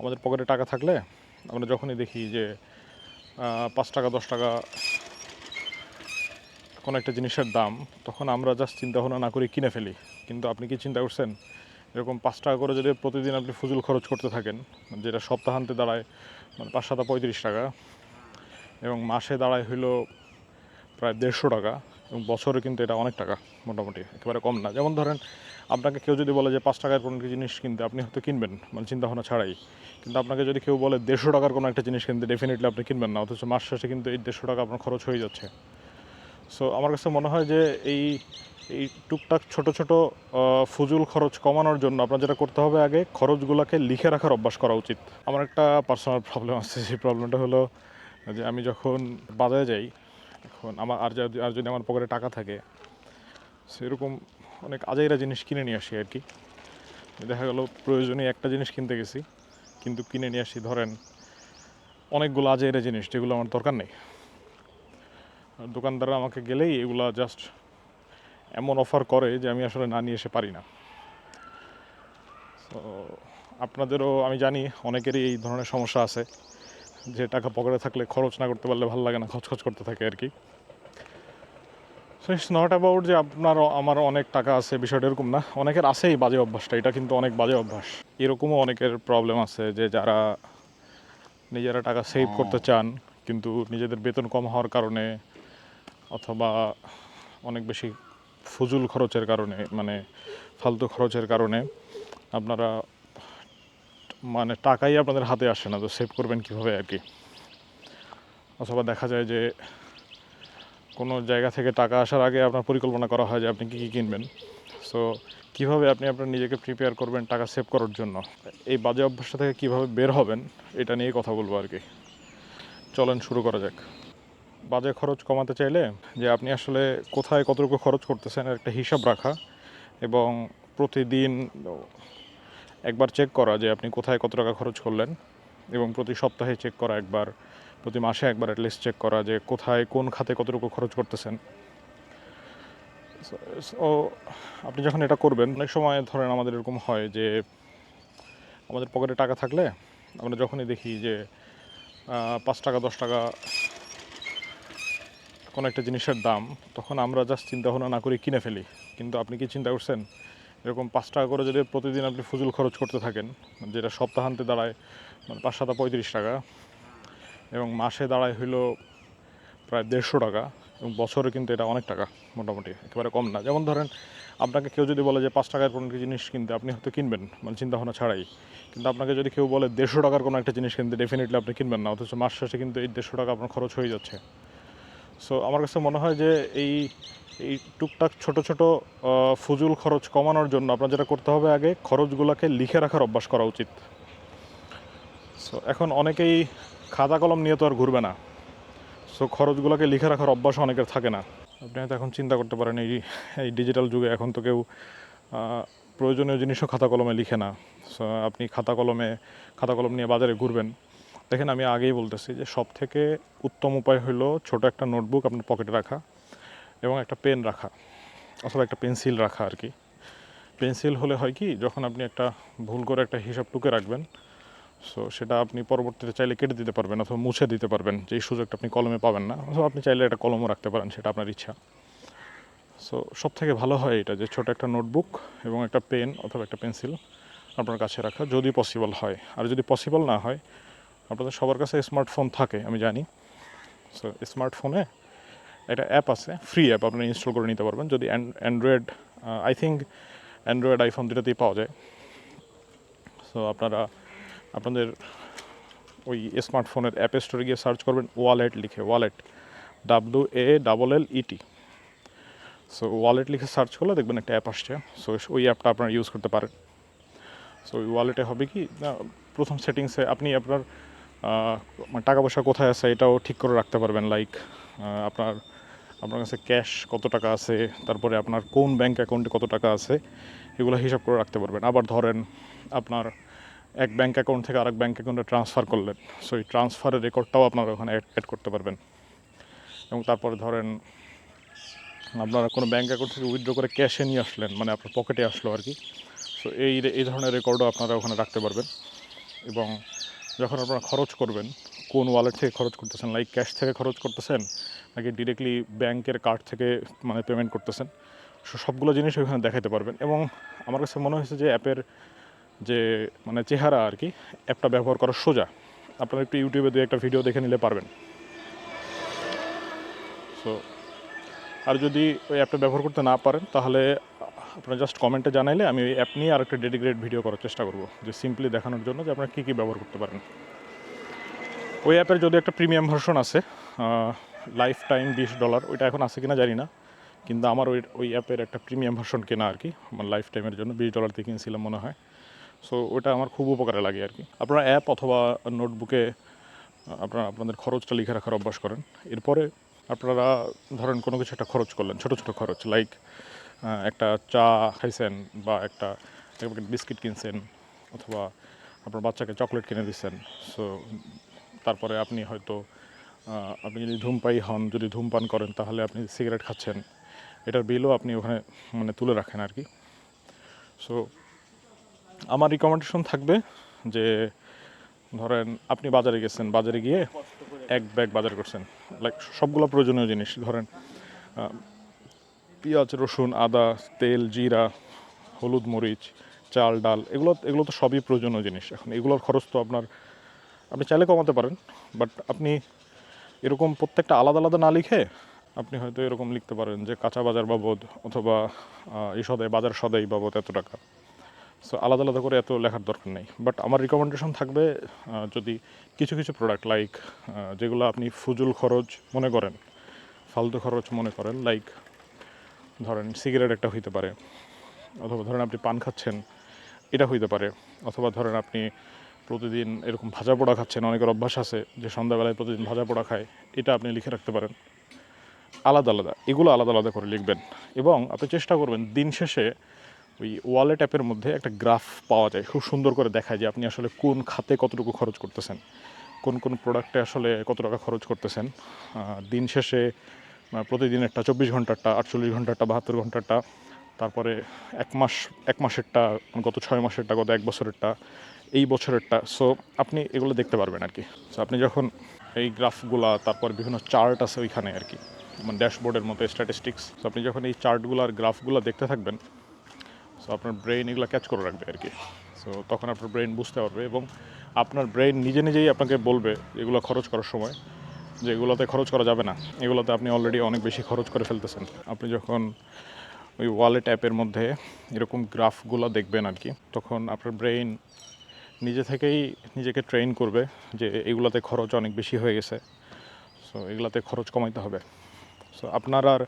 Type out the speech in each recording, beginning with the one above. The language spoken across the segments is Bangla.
আমাদের পকেটে টাকা থাকলে আমরা যখনই দেখি যে পাঁচ টাকা, দশ টাকা কোনো একটা জিনিসের দাম, তখন আমরা জাস্ট চিন্তা ভাবনা না করে কিনে ফেলি। কিন্তু আপনি কি চিন্তা করছেন? এরকম পাঁচ টাকা করে যদি প্রতিদিন আপনি ফুজুল খরচ করতে থাকেন, যেটা সপ্তাহান্তে দাঁড়ায় মানে পাঁচ সাতা পঁয়ত্রিশ টাকা, এবং মাসে দাঁড়ায় হইল প্রায় দেড়শো টাকা, এবং বছরে কিন্তু এটা অনেক টাকা, মোটামুটি, একেবারে কম না। যেমন ধরেন আপনাকে কেউ যদি বলে যে পাঁচ টাকার কোনো জিনিস কিনতে, আপনি হয়তো কিনবেন মানে চিন্তা ভাবনা ছাড়াই। কিন্তু আপনাকে যদি কেউ বলে দেড়শো টাকার কোনো একটা জিনিস কিনতে ডেফিনেটলি আপনি কিনবেন না, অথচ মাস শেষে কিন্তু এই দেড়শো টাকা আপনার খরচ হয়ে যাচ্ছে। সো আমার কাছে মনে হয় যে এই এই টুকটাক ছোট ছোট ফুজুল খরচ কমানোর জন্য আপনার যেটা করতে হবে আগে, খরচগুলোকে লিখে রাখার অভ্যাস করা উচিত। আমার একটা পার্সোনাল প্রবলেম আছে, সেই প্রবলেমটা হলো যে আমি যখন বাজারে যাই, এখন আমার, আর যদি আমার পকেটে টাকা থাকে, সেরকম অনেক আজাইরা জিনিস কিনে নিয়ে আসি আর কি। দেখা গেল প্রয়োজনে একটা জিনিস কিনতে গেছি, কিন্তু কিনে নিয়ে আসি, ধরেন অনেকগুলো আজাইরা জিনিস যেগুলো আমার দরকার নেই। দোকানদাররা আমাকে গেলেই এগুলা জাস্ট এমন অফার করে যে আমি আসলে না নিয়ে এসে পারি না। তো আপনাদেরও আমি জানি অনেকেরই এই ধরনের সমস্যা আছে, যে টাকা পকেটে থাকলে খরচ না করতে পারলে ভালো লাগে না খচ খচ করতে থাকে আর কি। ইটস নট অ্যাবাউট যে আপনার আমার অনেক টাকা আছে বিষয়টা এরকম না। অনেকের আছে এই বাজে অভ্যাসটা এটা কিন্তু অনেক বাজে অভ্যাস। এরকমও অনেকের প্রবলেম আছে যে যারা নিজেরা টাকা সেভ করতে চান কিন্তু নিজেদের বেতন কম হওয়ার কারণে অথবা অনেক বেশি ফুজুল খরচের কারণে মানে ফালতু খরচের কারণে আপনারা মানে টাকাই আপনাদের হাতে আসে না তো সেভ করবেন কীভাবে আর কি? অথবা দেখা যায় যে কোনো জায়গা থেকে টাকা আসার আগে আপনার পরিকল্পনা করা হয় যে আপনি কী কী কিনবেন। সো কীভাবে আপনি আপনার নিজেকে প্রিপেয়ার করবেন টাকা সেভ করার জন্য? এই বাজে অভ্যাসটা থেকে কীভাবে বের হবেন, এটা নিয়ে কথা বলব আর কি। চলেন শুরু করা যাক। বাজে খরচ কমাতে চাইলে যে আপনি আসলে কোথায় কতটুকু খরচ করতেছেন একটা হিসাব রাখা এবং প্রতিদিন একবার চেক করা যে আপনি কোথায় কত টাকা খরচ করলেন এবং প্রতি সপ্তাহে চেক করা একবার। প্রতি মাসে একবার অ্যাটলিস্ট চেক করা যে কোথায়, কোন খাতে কতটুকু খরচ করতেছেন। ও আপনি যখন এটা করবেন, অনেক সময় ধরেন আমাদের এরকম হয় যে আমাদের পকেটে টাকা থাকলে আমরা যখনই দেখি যে পাঁচ টাকা, দশ টাকা কোনো একটা জিনিসের দাম, তখন আমরা জাস্ট চিন্তা ভাবনা না করে কিনে ফেলি। কিন্তু আপনি কি চিন্তা করছেন? এরকম পাঁচ টাকা করে যদি প্রতিদিন আপনি ফুজুল খরচ করতে থাকেন, যেটা সপ্তাহান্তে দাঁড়ায় মানে পাঁচ, সাতা পঁয়ত্রিশ টাকা এবং মাসে দাঁড়ায় হইল প্রায় দেড়শো টাকা এবং বছরে কিন্তু এটা অনেক টাকা, মোটামুটি, একেবারে কম না। যেমন ধরেন, আপনাকে কেউ যদি বলে যে পাঁচ টাকার কোনো একটা জিনিস কিনতে, আপনি হয়তো কিনবেন মানে চিন্তা ভাবনা ছাড়াই। কিন্তু আপনাকে যদি কেউ বলে দেড়শো টাকার কোনো একটা জিনিস কিনতে ডেফিনেটলি আপনি কিনবেন না, অথচ মাস শেষে কিন্তু এই দেড়শো টাকা আপনার খরচ হয়ে যাচ্ছে। সো আমার কাছে মনে হয় যে এই এই টুকটাক ছোট ছোট ফুজুল খরচ কমানোর জন্য আপনার যেটা করতে হবে আগে, খরচগুলোকে লিখে রাখার অভ্যাস করা উচিত। সো এখন অনেকেই খাতা কলম নিয়ে তো আর ঘুরবে না। সো খরচগুলোকে লিখে রাখার অভ্যাস অনেকের থাকে না। আপনি হয়তো এখন চিন্তা করতে পারেন, এই এই ডিজিটাল যুগে এখন তো কেউ প্রয়োজনীয় জিনিসও খাতা কলমে লিখে না। সো আপনি খাতা কলমে, খাতা কলম নিয়ে বাজারে ঘুরবেন। দেখেন, আমি আগেই বলতেছি যে সব থেকে উত্তম উপায় হলো ছোট একটা নোটবুক আপনার পকেটে রাখা এবং একটা পেন রাখা অথবা একটা পেন্সিল রাখা আর কি। পেন্সিল হলে হয় কি, যখন আপনি একটা ভুল করে একটা হিসাব টুকে রাখবেন সো সেটা আপনি পরবর্তীতে চাইলে কেটে দিতে পারবেন অথবা মুছে দিতে পারবেন। যেই সুযোগটা আপনি কলমে পাবেন না, অথবা আপনি চাইলে একটা কলমও রাখতে পারেন, সেটা আপনার ইচ্ছা। সো সব থেকে ভালো হয় এটা যে ছোট একটা নোটবুক এবং একটা পেন অথবা একটা পেন্সিল আপনার কাছে রাখা যদি পসিবল হয়। আর যদি পসিবল না হয়, আপনাদের সবার কাছে স্মার্টফোন থাকে, আমি জানি। সো স্মার্টফোনে একটা অ্যাপ আছে, ফ্রি অ্যাপ, আপনি ইনস্টল করে নিতে পারবেন। যদি Android I think Android iPhone দুটাতেই পাওয়া যায়। সো আপনারা আপনাদের ওই স্মার্টফোনের অ্যাপ স্টোরে গিয়ে সার্চ করবেন ওয়ালেট লিখে wallet W A double L E T so wallet লিখে সার্চ করলে দেখবেন একটা অ্যাপ আসছে। সো ওই অ্যাপটা আপনারা ইউজ করতে পারেন। সো ওই ওয়ালেটে হবে কি না, প্রথম সেটিংসে আপনি আপনার মানে টাকা পয়সা কোথায় আছে এটাও ঠিক করে রাখতে পারবেন। লাইক আপনার আপনার কাছে ক্যাশ কত টাকা আছে তারপরে আপনার কোন ব্যাঙ্ক অ্যাকাউন্টে কত টাকা আছে এগুলো হিসাব করে রাখতে পারবেন। আবার ধরেন আপনার এক ব্যাঙ্ক অ্যাকাউন্ট থেকে আরেক ব্যাঙ্ক অ্যাকাউন্টে ট্রান্সফার করলেন। সো এই ট্রান্সফারের রেকর্ডটাও আপনারা ওখানে অ্যাড করতে পারবেন। এবং তারপরে ধরেন, আপনারা কোনো ব্যাঙ্ক অ্যাকাউন্ট থেকে উইথড্র করে ক্যাশে নিয়ে আসলেন মানে আপনার পকেটে আসলো আর কি। সো এই এই ধরনের রেকর্ডও আপনারা ওখানে রাখতে পারবেন। এবং যখন আপনারা খরচ করবেন, কোন ওয়ালেট থেকে খরচ করতেছেন? লাইক ক্যাশ থেকে খরচ করতেছেন, নাকি ডিরেক্টলি ব্যাংকের কার্ড থেকে মানে পেমেন্ট করতেছেন? সো সবগুলো জিনিস ওখানে দেখাতে পারবেন। এবং আমার কাছে মনে হয়েছে যে অ্যাপের যে মানে চেহারা আর কি, অ্যাপটা ব্যবহার করা সোজা। আপনারা একটু ইউটিউবে দু একটা ভিডিও দেখে নিলে পারবেন। সো আর যদি ওই অ্যাপটা ব্যবহার করতে না পারেন, তাহলে আপনারা জাস্ট কমেন্টে জানাইলে আমি ওই অ্যাপ নিয়ে আর একটা ডেডিকেটেড ভিডিও করার চেষ্টা করব, যে সিম্পলি দেখানোর জন্য যে আপনারা কী কী ব্যবহার করতে পারেন। ওই অ্যাপের যদি একটা প্রিমিয়াম ভার্সন আছে লাইফ টাইম বিশ ডলার ওইটা এখন আছে কিনা জানি না, কিন্তু আমার ওই ওই অ্যাপের একটা প্রিমিয়াম ভার্সন কেনা আর কি, আমার লাইফ টাইমের জন্য বিশ ডলার দিয়ে কিনছিলাম মনে হয়। সো ওটা আমার খুব উপকারে লাগে আর কি। আপনারা অ্যাপ অথবা নোটবুকে আপনারা আপনাদের খরচটা লিখে রাখার অভ্যাস করেন। এরপরে আপনারা ধরেন কোনো কিছু একটা খরচ করলেন, ছোট ছোট খরচ লাইক একটা চা খাইছেন বা একটা বিস্কিট কিনছেন অথবা আপনার বাচ্চাকে চকলেট কিনে দিচ্ছেন সো তারপরে আপনি হয়তো আপনি যদি ধূমপাই হন, যদি ধূমপান করেন, তাহলে আপনি সিগারেট খাচ্ছেন। এটার বিলও আপনি ওখানে মানে তুলে রাখেন আর কি। সো আমার রিকমেন্ডেশন থাকবে যে, ধরেন আপনি বাজারে গেছেন, বাজারে গিয়ে এক ব্যাগ বাজার করছেন। লাইক সবগুলো প্রয়োজনীয় জিনিস, ধরেন পেঁয়াজ, রসুন, আদা, তেল, জিরা, হলুদ মরিচ, চাল, ডাল, এগুলো এগুলো তো সবই প্রয়োজনীয় জিনিস। এখন এগুলোর খরচ তো আপনার, আপনি চাইলে কমাতে পারেন বাট আপনি এরকম প্রত্যেকটা আলাদা আলাদা না লিখে আপনি হয়তো এরকম লিখতে পারেন যে, কাঁচা বাজার বাবদ অথবা এই সদাই বাজার সদাই বাবদ এত টাকা। সো আলাদা আলাদা করে এত লেখার দরকার নেই। বাট আমার রিকমেন্ডেশন থাকবে যদি কিছু কিছু প্রোডাক্ট লাইক যেগুলো আপনি ফুজুল খরচ মনে করেন, ফালতু খরচ মনে করেন লাইক ধরেন সিগারেট একটা হইতে পারে, অথবা ধরেন আপনি পান খাচ্ছেন, এটা হইতে পারে, অথবা ধরেন আপনি প্রতিদিন এরকম ভাজা পোড়া খাচ্ছেন, অনেকের অভ্যাস আছে যে সন্ধ্যাবেলায় প্রতিদিন ভাজা পোড়া খায়, এটা আপনি লিখে রাখতে পারেন। আলাদা আলাদা, এগুলো আলাদা আলাদা করে লিখবেন। এবং আপনি চেষ্টা করবেন দিন শেষে ওই ওয়ালেট অ্যাপের মধ্যে একটা গ্রাফ পাওয়া যায়। খুব সুন্দর করে দেখায় যে আপনি আসলে কোন খাতে কতটুকু খরচ করতেছেন। কোন কোন প্রোডাক্টে আসলে কত টাকা খরচ করতেছেন। দিন শেষে প্রতিদিনেরটা চব্বিশ ঘন্টারটা, আটচল্লিশ ঘন্টারটা, বাহাত্তর ঘন্টারটা, তারপরে এক মাস, এক মাসেরটা, গত ছয় মাসেরটা, গত এক বছরেরটা, এই বছরেরটা। সো আপনি এগুলো দেখতে পারবেন আর কি সো আপনি যখন এই গ্রাফগুলা তারপর বিভিন্ন চার্ট আছে ওইখানে আর কি মানে ড্যাশবোর্ডের মতো স্ট্যাটিস্টিক্স আপনি যখন এই চার্টগুলো আর গ্রাফগুলো দেখতে থাকবেন সো আপনার ব্রেন এগুলো ক্যাচ করে রাখবে আর কি। সো তখন আপনার ব্রেন বুঝতে পারবে এবং আপনার ব্রেন নিজে নিজেই আপনাকে বলবে এগুলো খরচ করার সময় যে এগুলোতে খরচ করা যাবে না। এগুলোতে আপনি অলরেডি অনেক বেশি খরচ করে ফেলতেছেন। আপনি যখন ওই ওয়ালেট অ্যাপের মধ্যে এরকম গ্রাফগুলো দেখবেন আর কি, তখন আপনার ব্রেইন নিজে থেকেই নিজেকে ট্রেন করবে যে এগুলোতে খরচ অনেক বেশি হয়ে গেছে। সো এগুলোতে খরচ কমাইতে হবে। সো আপনার আর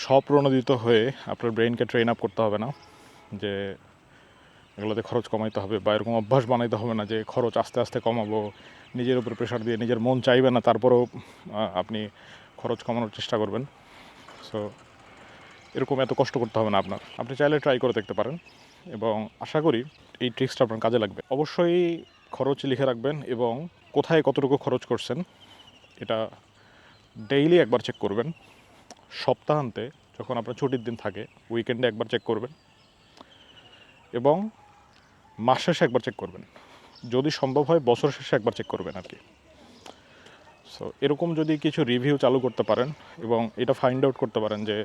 স্বপ্রণোদিত হয়ে আপনার ব্রেনকে ট্রেন আপ করতে হবে না, যে এগুলোতে খরচ কমাইতে হবে বা এরকম অভ্যাস বানাইতে হবে না যে খরচ আস্তে আস্তে কমাবো, নিজের উপর প্রেশার দিয়ে নিজের মন চাইবে না, তারপরেও আপনি খরচ কমানোর চেষ্টা করবেন। সো এরকম এত কষ্ট করতে হবে না আপনার। আপনি চাইলে ট্রাই করে দেখতে পারেন এবং আশা করি এই ট্রিক্সটা আপনার কাজে লাগবে। অবশ্যই খরচ লিখে রাখবেন এবং কোথায় কতটুকু খরচ করছেন, এটা ডেইলি একবার চেক করবেন। সপ্তাহান্তে যখন আপনার ছুটির দিন থাকে উইকেন্ডে একবার চেক করবেন এবং মাস শেষে একবার চেক করবেন। যদি সম্ভব হয়, বছর শেষে একবার চেক করবেন আর কি। সো এরকম যদি কিছু রিভিউ চালু করতে পারেন এবং এটা ফাইন্ড আউট করতে পারেন যে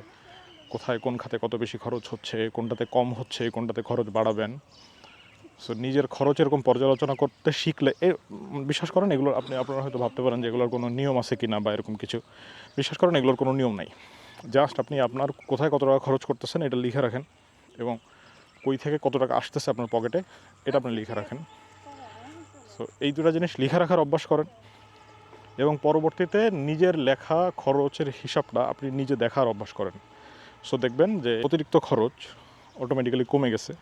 কোথায় কোন খাতে কত বেশি খরচ হচ্ছে, কোনটাতে কম হচ্ছে, কোনটাতে খরচ বাড়াবেন সো নিজের খরচ এরকম পর্যালোচনা করতে শিখলে, এ বিশ্বাস করেন এগুলো আপনি, আপনারা হয়তো ভাবতে পারেন যে এগুলোর কোনো নিয়ম আছে কি না বা এরকম কিছু। বিশ্বাস করেন এগুলোর কোনো নিয়ম নাই। জাস্ট আপনি আপনার কোথায় কত টাকা খরচ করতেছেন এটা লিখে রাখেন এবং কই থেকে কত টাকা আসতেছে আপনার পকেটে এটা আপনি লিখে রাখেন। সো এই দুটা জিনিস লিখে রাখার অভ্যাস করেন এবং পরবর্তীতে নিজের লেখা খরচের হিসাবটা আপনি নিজে দেখার অভ্যাস করেন। সো দেখবেন যে অতিরিক্ত খরচ অটোমেটিক্যালি কমে গেছে।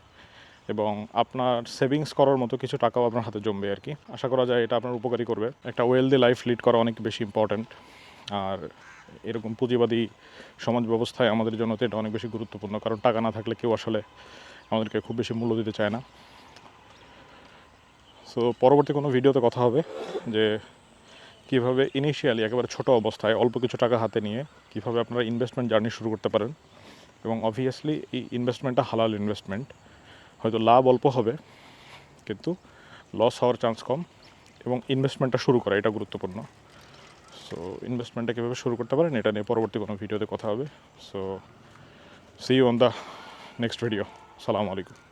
এবং আপনার সেভিংস করার মতো কিছু টাকাও আপনার হাতে জমবে আর কি। আশা করা যায় এটা আপনার উপকারী করবে। একটা ওয়েলদি লাইফ লিড করা অনেক বেশি ইম্পর্ট্যান্ট আর এরকম পুঁজিবাদী সমাজ ব্যবস্থায় আমাদের জন্য তো এটা অনেক বেশি গুরুত্বপূর্ণ। কারণ টাকা না থাকলে কেউ আসলে আমাদেরকে খুব বেশি মূল্য দিতে চায় না। সো পরবর্তী কোনো ভিডিওতে কথা হবে যে কীভাবে ইনিশিয়ালি একেবারে ছোট অবস্থায় অল্প কিছু টাকা হাতে নিয়ে কীভাবে আপনারা ইনভেস্টমেন্ট জার্নি শুরু করতে পারেন। এবং অবভিয়াসলি এই ইনভেস্টমেন্টটা হালাল ইনভেস্টমেন্ট হয়তো লাভ অল্প হবে, কিন্তু লস হওয়ার চান্স কম এবং ইনভেস্টমেন্টটা শুরু করা, এটা গুরুত্বপূর্ণ। সো ইনভেস্টমেন্টটা কীভাবে শুরু করতে পারেন, এটা নিয়ে পরবর্তী কোনো ভিডিওতে কথা হবে। So see on the next video সালামু আলাইকুম